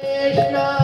Krishna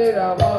Hare Rama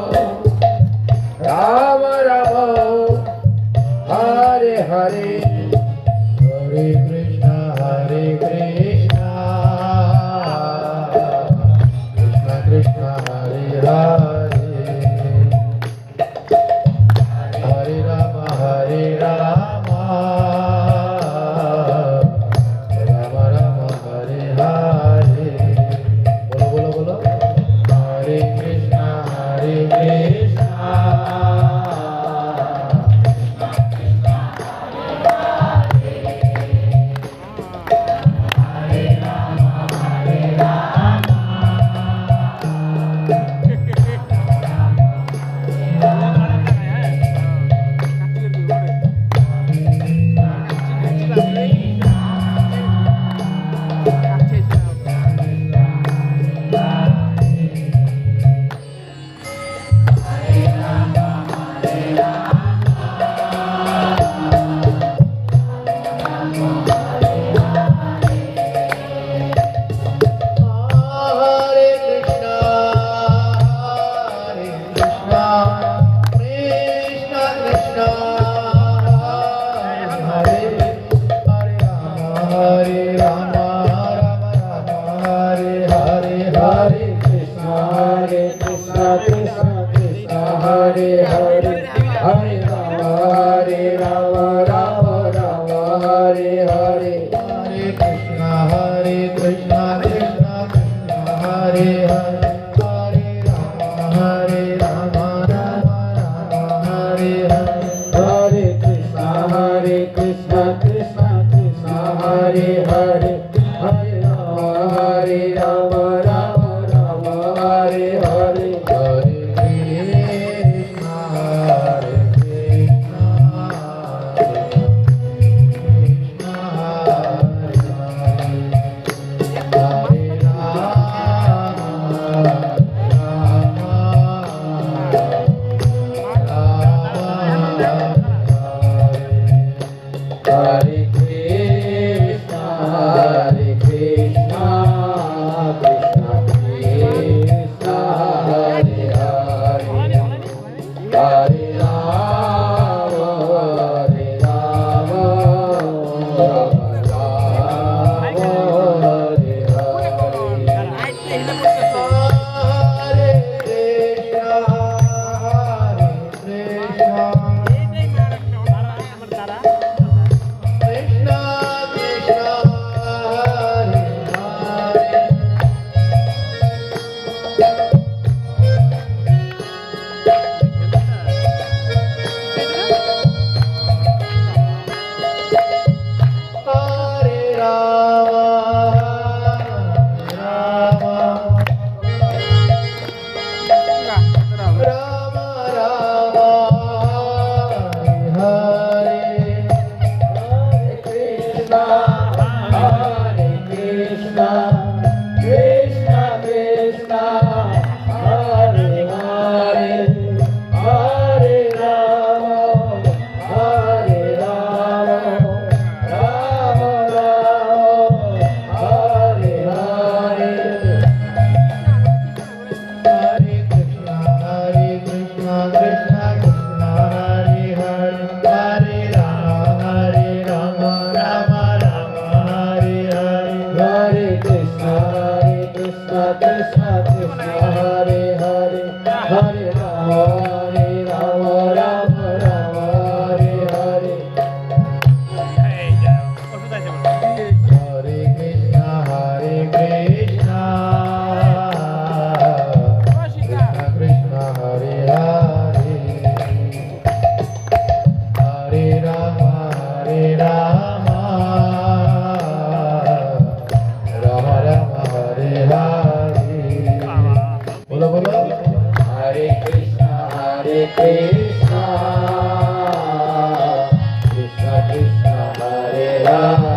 Hare Hare Hare Hare Hare Hare Krishna, Krishna Krishna Hare Rama.